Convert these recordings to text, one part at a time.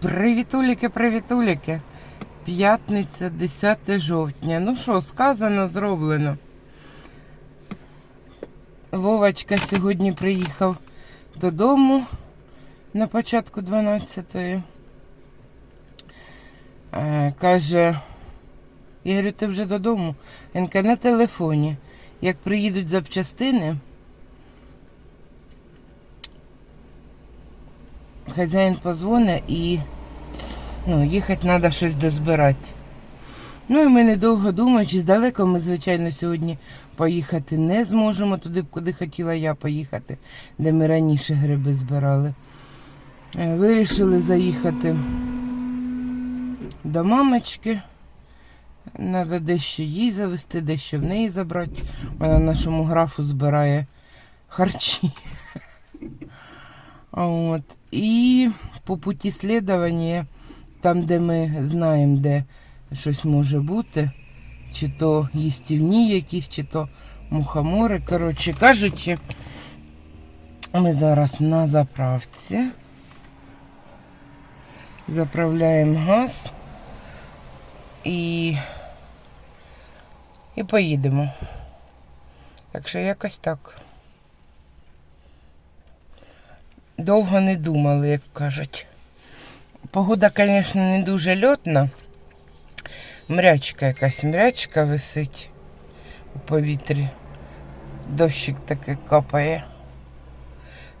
Привітуліки, привітуліки. П'ятниця, 10 жовтня. Ну що, сказано, зроблено. Вовочка сьогодні приїхав додому на початку 12-ї. Е, каже, я говорю, ти вже додому? Він каже, на телефоні. Як приїдуть запчастини, хазяїн позвонить і ну, їхати треба щось дозбирати. Ну і ми недовго думаючи, здалеко ми, звичайно, сьогодні поїхати не зможемо туди, куди хотіла я поїхати, де ми раніше гриби збирали. Е, Вирішили заїхати до мамочки. Треба дещо їй завести, дещо в неї забрати. Вона нашому графу збирає харчі. От. І по путі слідування, там, де ми знаємо, де щось може бути, чи то їстівні якісь, чи то мухомори. Коротше кажучи, ми зараз на заправці. Заправляємо газ і, і поїдемо. Так що якось так. Довго не думали, як кажуть. Погода, звісно, не дуже льотна. Мрячка якась мрячка висить у повітрі. Дощик таки капає.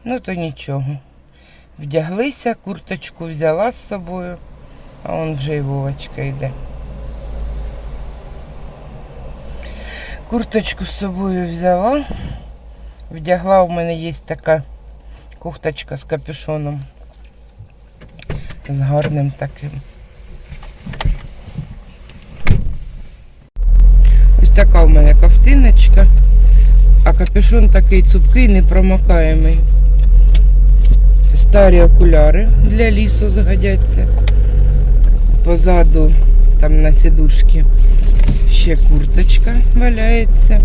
Ну, то нічого. Вдяглися, курточку взяла з собою, а он вже й Вовочка йде. Курточку з собою взяла. Вдягла, у мене є така кофточка з капюшоном. З гарним таким. Ось така у мене ковтиночка, а капюшон такий цупкий, непромокаємий. Старі окуляри для лісу згодяться. Позаду, там на сідушці, ще курточка валяється.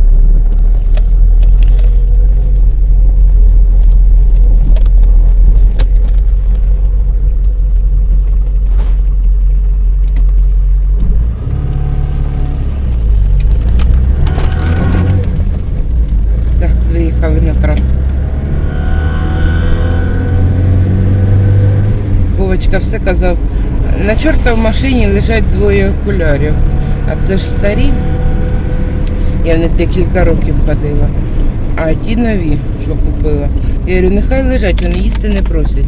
Все, виїхали на трасу. Вовочка все казав. На чорта в машині лежать двоє окулярів. А це ж старі. Я в них декілька років ходила. А ті нові, що купила. Я говорю, нехай лежать, вони їсти не просять.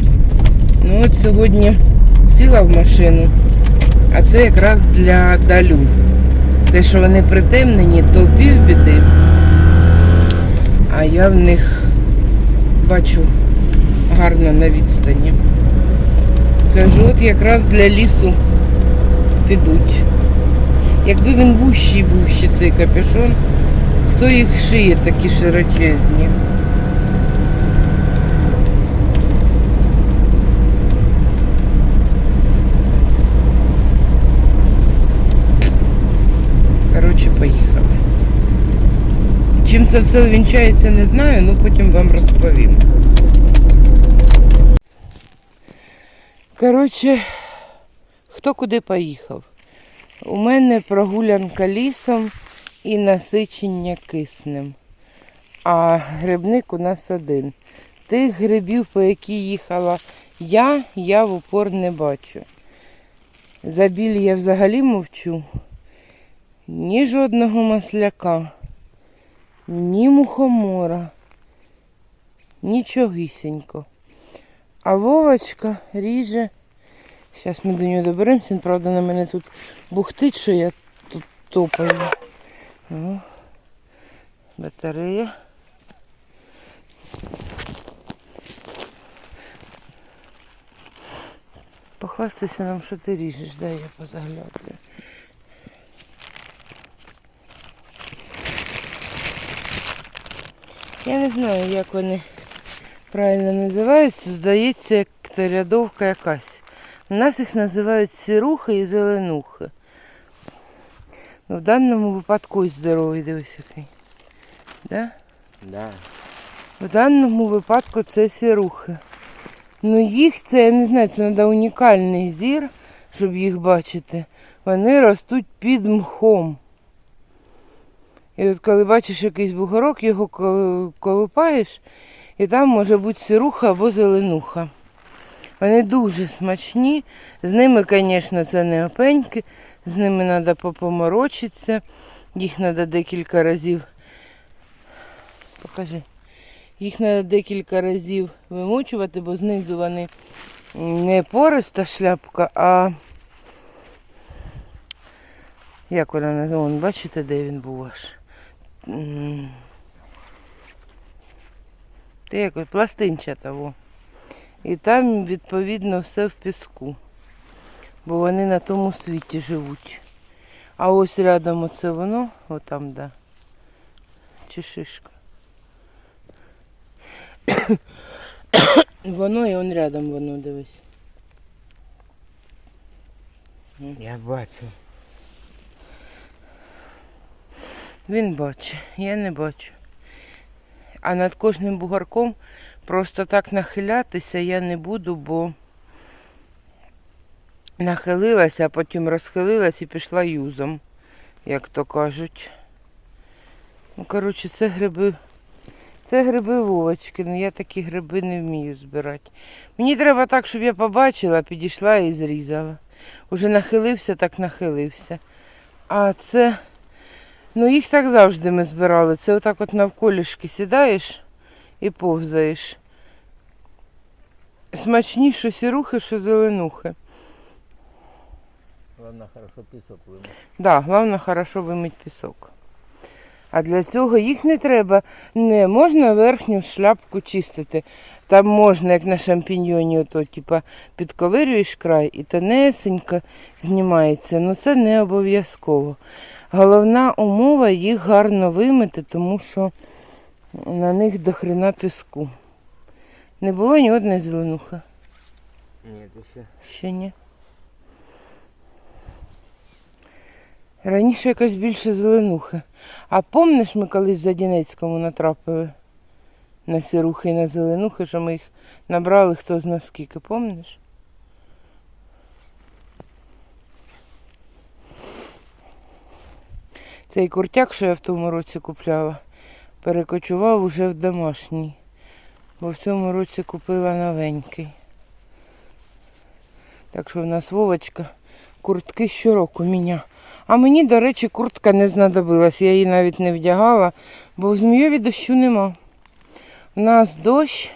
Ну от сьогодні сіла в машину, а це якраз для далю. Те, що вони притемнені, то півбіди. А я в них бачу гарно на відстані. Кажу, от якраз для лісу підуть. Якби він вущий був ще цей капюшон, хто їх шиє такі широчезні? Коротше, поїхали. Чим це все увінчається, не знаю, ну потім вам розповім. Коротше, хто куди поїхав? У мене прогулянка лісом і насичення киснем. А грибник у нас один. Тих грибів, по які їхала я, я в упор не бачу. За біль я взагалі мовчу. Ні жодного масляка, ні мухомора, нічогісінько. А Вовочка ріже. Зараз ми до нього доберемося. Він, правда, на мене тут бухтить, що я тут топаю. О, батарея. Похвастайся нам, що ти ріжеш, дай я позаглядаю. Я не знаю, як вони правильно називаються. Здається, як рядовка якась. У нас їх називають сирухи і зеленухи. Ну, в даному випадку ось здоровий, дивись який. Да? Да. В даному випадку це сирухи. Ну їх це, я не знаю, це треба унікальний зір, щоб їх бачити. Вони ростуть під мхом. І от коли бачиш якийсь бугорок, його кол- колупаєш, і там може бути сируха або зеленуха. Вони дуже смачні. З ними, звісно, це не опеньки. З ними треба попоморочитися. Їх треба декілька разів. Покажи. Їх треба декілька разів вимочувати, бо знизу вони не пориста шляпка, а як вона називається? Бачите, де він був аж? М. Та як от, пластинчата, во. І там, відповідно, все в піску. Бо вони на тому світі живуть. А ось рядом оце воно, отам, да. Чи шишка. Воно і он рядом воно, дивись. Я бачу. Він бачить, я не бачу. А над кожним бугорком просто так нахилятися я не буду, бо нахилилася, а потім розхилилась і пішла юзом, як то кажуть. Ну, коротше, це гриби. Це гриби Вовочки, ну я такі гриби не вмію збирати. Мені треба так, щоб я побачила, підійшла і зрізала. Уже нахилився, так нахилився. А це. Ну їх так завжди ми збирали. Це отак от навколішки сідаєш і повзаєш. Смачні, що сірухи, що зеленухи. Ладно, хорошо пісок вимив. Да, головне хорошо вимить пісок. А для цього їх не треба. Не можна верхню шляпку чистити. Там можна, як на шампіньйоні, ото, типа, підковирюєш край і тонесенько знімається. Ну це не обов'язково. Головна умова їх гарно вимити, тому що на них до хрена піску. Не було ні одної зеленухи. Ні, ще. Ще ні. Раніше якось більше зеленухи. А помниш, ми колись в Задінецькому натрапили на сирухи і на зеленухи, що ми їх набрали хто зна скільки, помниш? Цей куртяк, що я в тому році купляла, перекочував уже в домашній. Бо в цьому році купила новенький. Так що в нас Вовочка куртки щороку міня. А мені, до речі, куртка не знадобилась. Я її навіть не вдягала, бо в Змійові дощу нема. У нас дощ,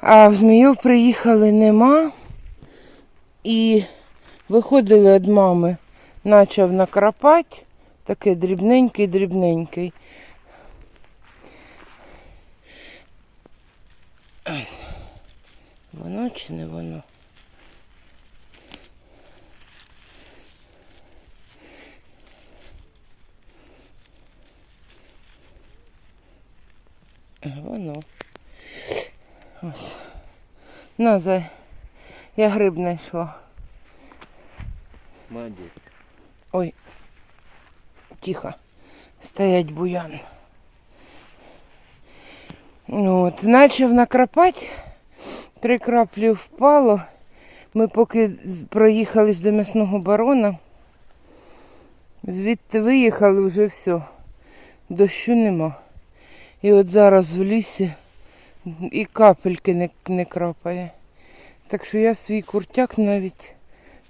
а в Змійов приїхали нема. І виходили від мами, почав накрапати, такий дрібненький-дрібненький. Воно чи не воно? Воно. Ось. На, зай. Я гриб знайшла. Молодець. Ой. Тихо. Стоять буян. Ну, От, почав накрапати. Три краплі впало. Ми поки проїхались до м'ясного барона. Звідти виїхали вже все. Дощу нема. І от зараз в лісі і капельки не, не крапає. Так що я свій куртяк навіть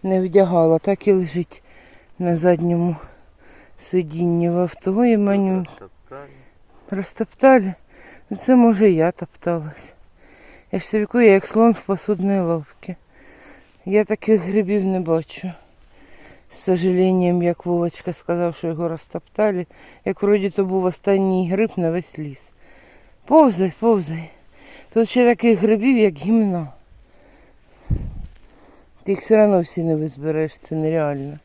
не вдягала, так і лежить на задньому сидінні в авто і манюнь. Розтоптали. Ну це може я топталась. Я ж собі я як слон в посудній лавці. Я таких грибів не бачу. З сожаленням, як Вовочка сказав, що його розтоптали, як вроді то був останній гриб на весь ліс. Повзай, повзай. Тут ще таких грибів, як гімно. Ти їх все одно всі не визбереш, це нереально.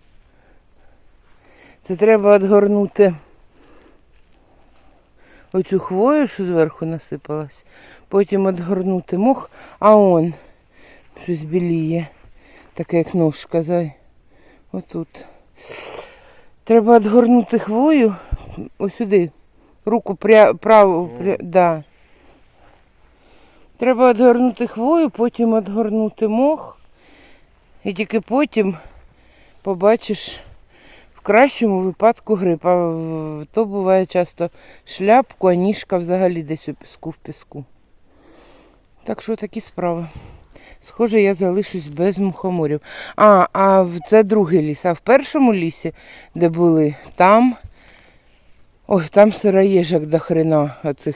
Це треба відгорнути оцю хвою, що зверху насипалась, потім відгорнути мох, а он щось біліє, таке як ножка, зай. Отут. Треба відгорнути хвою ось сюди. Руку пря, праву, пря, да. Треба відгорнути хвою, потім відгорнути мох. І тільки потім побачиш кращому випадку гриб. А то буває часто шляпку, а ніжка взагалі десь у піску в піску. Так що такі справи. Схоже, я залишусь без мухоморів. А, а це другий ліс. А в першому лісі, де були, там. Ой, там сироїжок до хрена оцих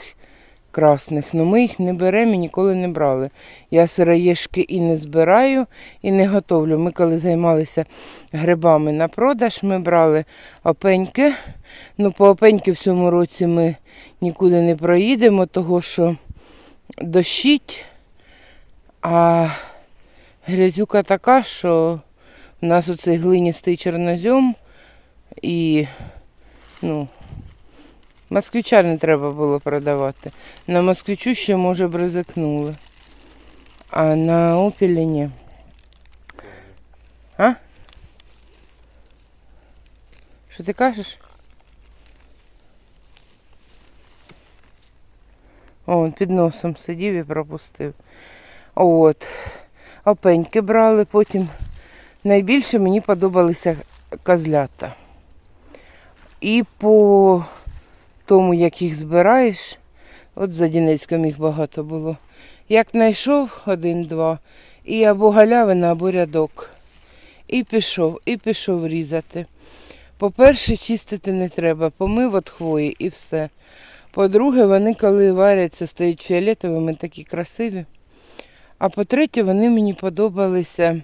красних. Ну ми їх не беремо і ніколи не брали. Я сироїжки і не збираю, і не готовлю. Ми коли займалися грибами на продаж, ми брали опеньки. Ну, по опеньки в цьому році ми нікуди не проїдемо, того що дощить. А грязюка така, що у нас оцей глиністий чорнозьом і ну, москвича не треба було продавати. На москвичу ще, може, б ризикнули. А на опілі ні. А? Що ти кажеш? О, він під носом сидів і пропустив. От. Опеньки брали, потім найбільше мені подобалися козлята. І по тому, як їх збираєш, от за Дінецьком їх багато було. Як знайшов один-два, і або галявина, або рядок. І пішов, і пішов різати. По-перше, чистити не треба, помив від хвої і все. По-друге, вони, коли варяться, стають фіолетовими, такі красиві. А по-третє, вони мені подобалися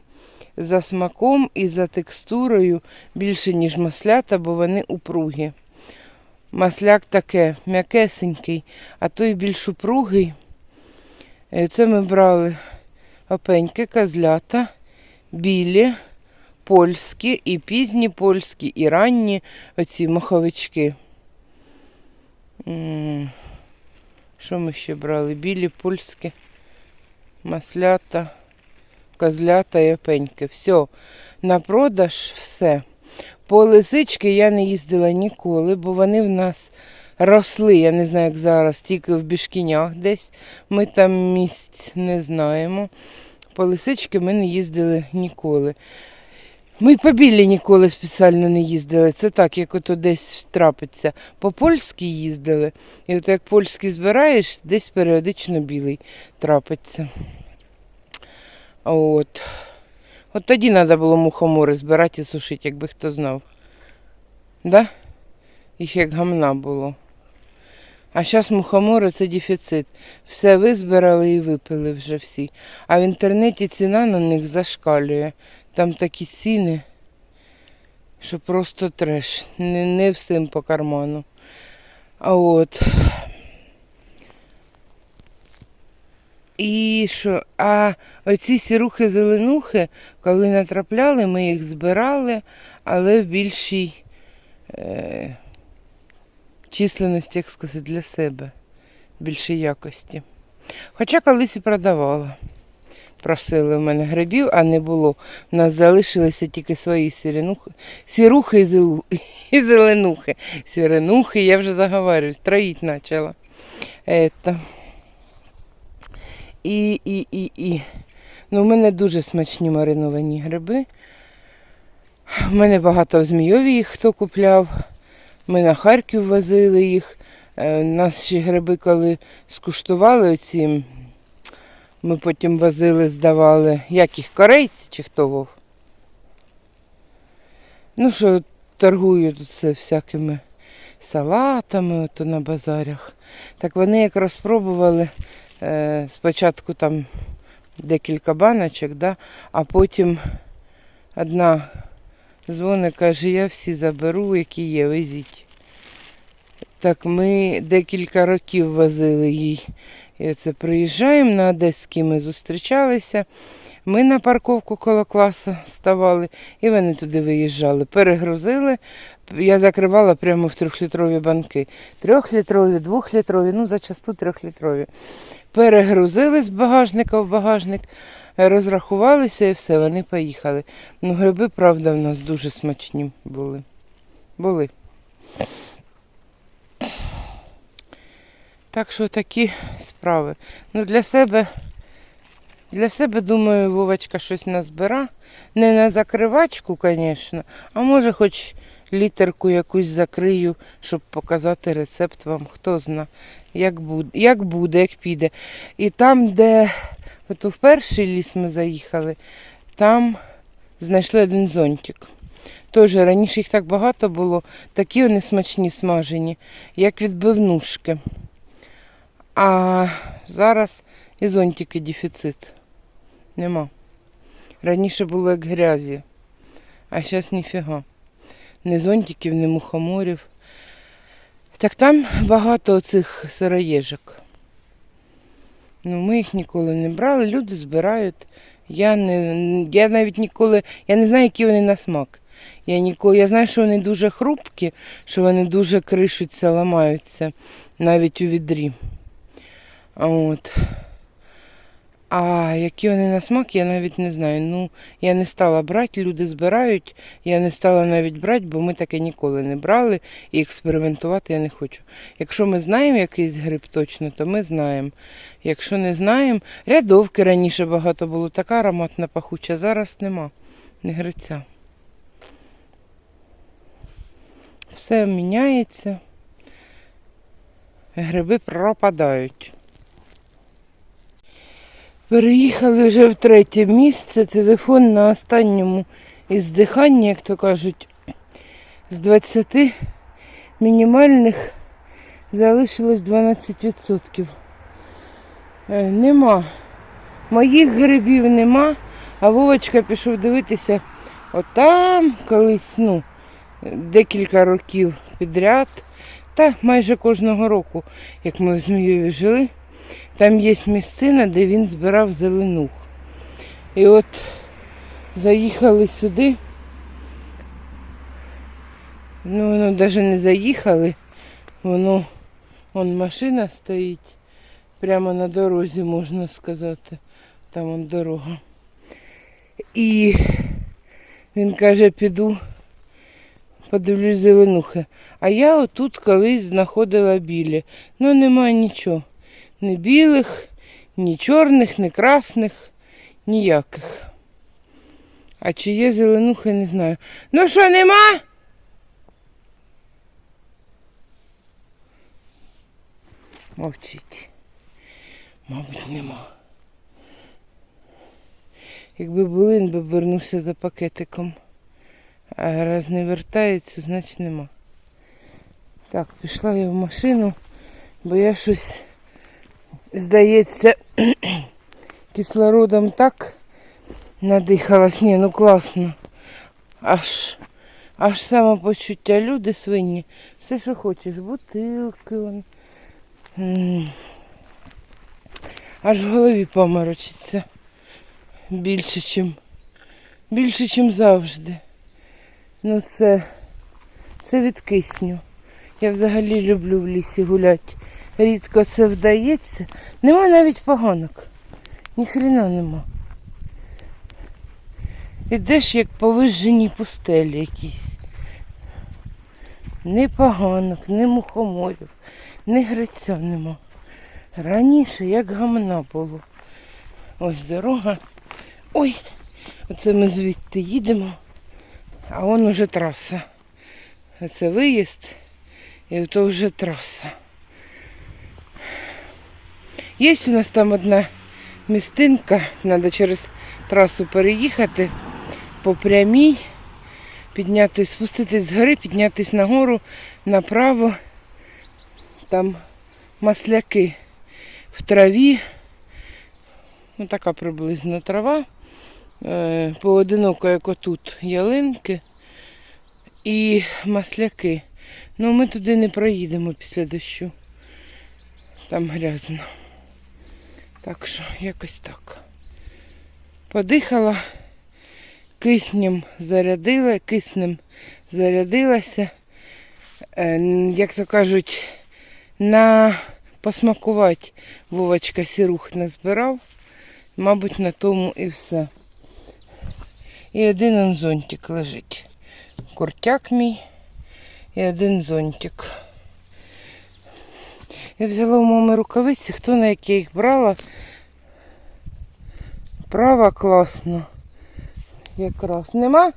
за смаком і за текстурою більше, ніж маслята, бо вони упругі. Масляк таке м'якесенький, а той більш упругий. Е, Це ми брали опеньки, козлята, білі, польські, і пізні польські, і ранні оці маховички. Що ми ще брали? Білі, польські, маслята, козлята і опеньки. Все. На продаж все. По лисички я не їздила ніколи, бо вони в нас росли, я не знаю, як зараз, тільки в Бішкінях десь. Ми там місць не знаємо. По лисички ми не їздили ніколи. Ми по білі ніколи спеціально не їздили. Це так, як ото десь трапиться. По польськи їздили. І от як польський збираєш, десь періодично білий трапиться. От. От тоді треба було мухомори збирати і сушити, якби хто знав. Да? Їх як гамна було. А зараз мухомори це дефіцит. Все визбирали і випили вже всі. А в інтернеті ціна на них зашкалює. Там такі ціни, що просто треш. Не, не всім по карману. А от. І що? А оці сірухи-зеленухи, коли натрапляли, ми їх збирали, але в більшій е, численності, як сказати, для себе, більшій якості. Хоча колись і продавала. Просили в мене грибів, а не було. У нас залишилися тільки свої сіренухи, сірухи і, зеленухи. Сіренухи, я вже заговорююсь, троїть почала. Это. І, і, і, і. Ну, у мене дуже смачні мариновані гриби. У мене багато в Змійові їх хто купляв. Ми на Харків возили їх. Е, Наші гриби, коли скуштували оці, ми потім возили, здавали. Як їх, корейці чи хто вов? Ну, що торгують це всякими салатами ото на базарях. Так вони як розпробували спочатку там декілька баночок, да, а потім одна дзвонить, каже, я всі заберу, які є, везіть. Так ми декілька років возили їй. І оце приїжджаємо на Одеській, ми зустрічалися. Ми на парковку коло класу ставали, і вони туди виїжджали. Перегрузили. Я закривала прямо в трьохлітрові банки. Трьохлітрові, двохлітрові, ну зачасту трьохлітрові. Перегрузили з багажника в багажник, розрахувалися і все, вони поїхали. Ну, гриби, правда, в нас дуже смачні були. Були. Так що такі справи. Ну, для себе, для себе, думаю, Вовочка щось назбира. Не на закривачку, звісно, а може хоч літерку якусь закрию, щоб показати рецепт вам, хто зна, як буде, як буде, як піде. І там, де от в перший ліс ми заїхали, там знайшли один зонтик. Теж раніше їх так багато було, такі вони смачні смажені, як відбивнушки. А зараз і зонтики дефіцит. Нема. Раніше було як грязі, а зараз ніфіга. Ні зонтиків, ні мухоморів. Так там багато цих сироєжок. Ну, ми їх ніколи не брали, люди збирають. Я, не, я навіть ніколи, я не знаю, які вони на смак. Я, ніколи, я знаю, що вони дуже хрупкі, що вони дуже кришуться, ламаються навіть у відрі. А От. А які вони на смак, я навіть не знаю. Ну, я не стала брати, люди збирають, я не стала навіть брати, бо ми таке ніколи не брали і експериментувати я не хочу. Якщо ми знаємо якийсь гриб точно, то ми знаємо. Якщо не знаємо, рядовки раніше багато було, така ароматна пахуча, зараз нема. Не гриця. Все міняється. Гриби пропадають. Переїхали вже в третє місце. Телефон на останньому іздиханні, як то кажуть, з 20 мінімальних залишилось 12%. Е, Нема. Моїх грибів нема, а Вовочка пішов дивитися отам колись, ну, декілька років підряд. Та майже кожного року, як ми в Змієві жили, там є місцина, де він збирав зеленух. І от заїхали сюди. Ну, воно навіть не заїхали. Воно, вон машина стоїть. Прямо на дорозі, можна сказати. Там вон дорога. І він каже, піду, подивлюсь зеленухи. А я отут колись знаходила білі. Ну немає нічого. Ні білих, ні чорних, ні красних, ніяких. А чи є зеленухи, не знаю. Ну що, нема? Мовчить. Мабуть, нема. Якби були, він би вернувся за пакетиком. А раз не вертається, значить нема. Так, пішла я в машину, бо я щось, здається, кислородом так надихалась. Ні, ну класно. Аж, аж самопочуття. Люди свині. Все, що хочеш, бутилки. Вон. Аж в голові поморочиться. Більше, чим, більше, чим завжди. Ну це, це від кисню. Я взагалі люблю в лісі гуляти. Рідко це вдається. Нема навіть поганок. Ніхрена нема. Ідеш як по вижженій пустелі якійсь. Ні поганок, ні мухоморів, ні гриця нема. Раніше як гамна було. Ось дорога. Ой, оце ми звідти їдемо, а вон уже траса. Це виїзд і то вже траса. Є у нас там одна містинка, треба через трасу переїхати по прямій, підняти, спуститись з гори, піднятись нагору, направо. Там масляки в траві. Ну, така приблизно трава. Е, Поодиноко, як отут, ялинки і масляки. Ну, ми туди не проїдемо після дощу. Там грязно. Так що, якось так. Подихала, киснем зарядила, киснем зарядилася. Е, Як то кажуть, на посмакувати Вовочка сірух назбирав. Мабуть, на тому і все. І один он зонтик лежить. Куртяк мій і один зонтик. Я взяла у мами рукавиці, хто на які їх брала. Права класно. Якраз. Нема?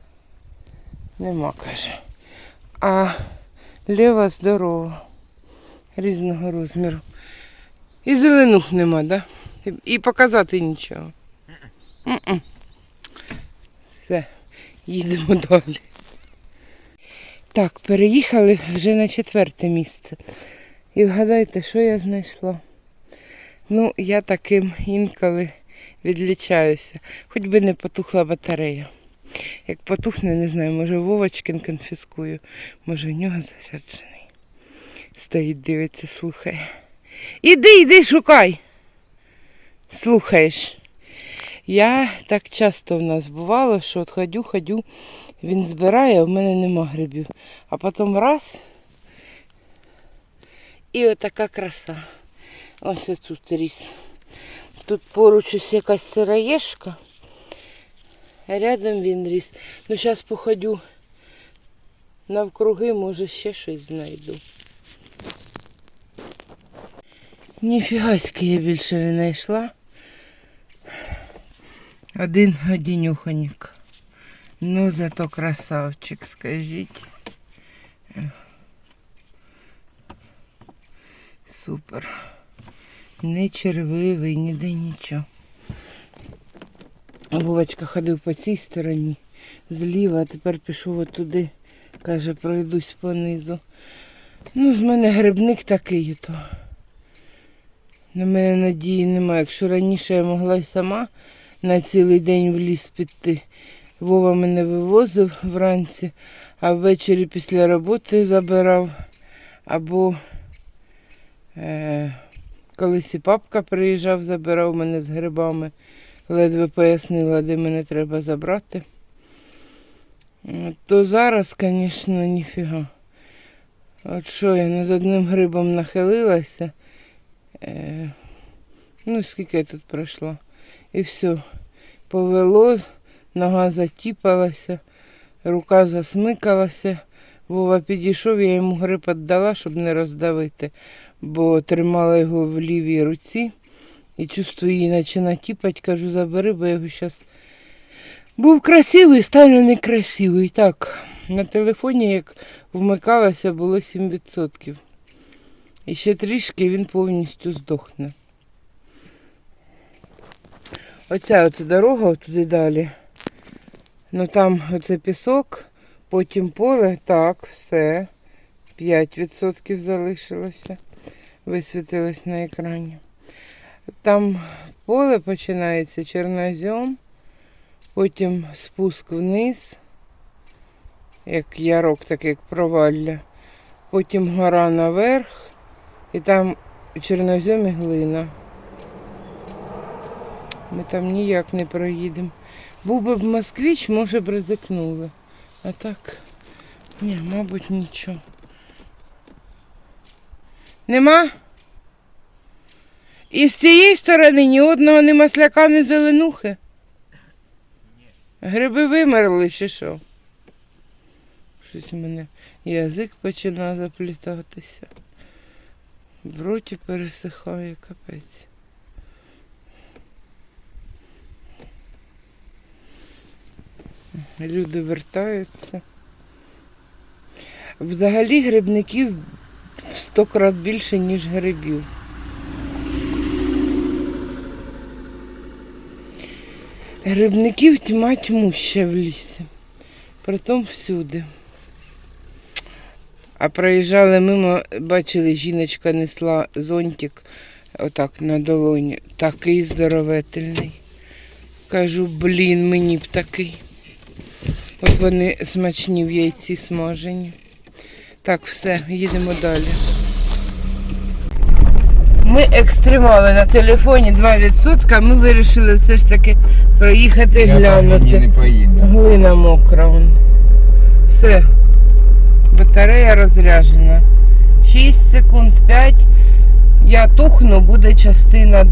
Нема, каже. А ліва здорова. Різного розміру. І зеленух нема, да? І, показати нічого. М-м. Все, їдемо далі. Так, переїхали вже на четверте місце. І вгадайте, що я знайшла? Ну, я таким інколи відлічаюся. Хоч би не потухла батарея. Як потухне, не знаю, може Вовочкин конфіскую, може в нього заряджений. Стоїть, дивиться, слухає. Іди, іди, шукай. Слухаєш. Я так часто в нас бувало, що от ходю, ходю, він збирає, а в мене нема грибів. А потім раз. І отака краса. Ось тут ріс. Тут поруч ось якась сироєшка. Рядом він ріс. Ну зараз походю навкруги, може ще щось знайду. Ніфігаськи я більше не знайшла. Один одінюханік. Ну, зато красавчик, скажіть. Супер. Не червивий, ніде нічого. Вовочка ходив по цій стороні зліва, а тепер пішов отуди. Каже, пройдусь понизу. Ну, з мене грибник такий то. На мене надії немає. Якщо раніше я могла й сама на цілий день в ліс піти. Вова мене вивозив вранці, а ввечері після роботи забирав. Або колись і папка приїжджав, забирав мене з грибами. Ледве пояснила, де мене треба забрати. Е, То зараз, звісно, ніфіга. От що я над одним грибом нахилилася. Е, ну, скільки тут пройшла. І все. Повело, нога затіпалася, рука засмикалася. Вова підійшов, я йому гриб віддала, щоб не роздавити, бо тримала його в лівій руці. І чувствую її починає тіпати, кажу, забери, бо я його зараз був красивий, стане некрасивий. Так, на телефоні, як вмикалося, було 7%. І ще трішки він повністю здохне. Оця оця дорога туди далі. Ну там оце пісок, потім поле. Так, все. 5% залишилося. Висвітилось на екрані. Там поле починається чорнозем, потім спуск вниз, як ярок, так як провалля. Потім гора наверх, і там чорнозем і глина. Ми там ніяк не проїдемо. Був би б москвич, може б ризикнули. А так, ні, мабуть, нічого. Нема? І з цієї сторони ні одного ні масляка, ні зеленухи. Гриби вимерли чи що? Щось у мене язик починає заплітатися. В роті пересихає капець. Люди вертаються. Взагалі грибників в сто крат більше, ніж грибів. Грибників тьма тьмуща в лісі. Притом всюди. А проїжджали мимо, бачили, жіночка несла зонтик отак на долоні. Такий здоровительний. Кажу, блін, мені б такий. От вони смачні в яйці смажені. Так, все, їдемо далі. Ми екстремали на телефоні 2%, ми вирішили все ж таки проїхати глянути. не поїду. Глина мокра. вон. Все. Батарея розряджена. 6 секунд, 5. Я тухну, буде частина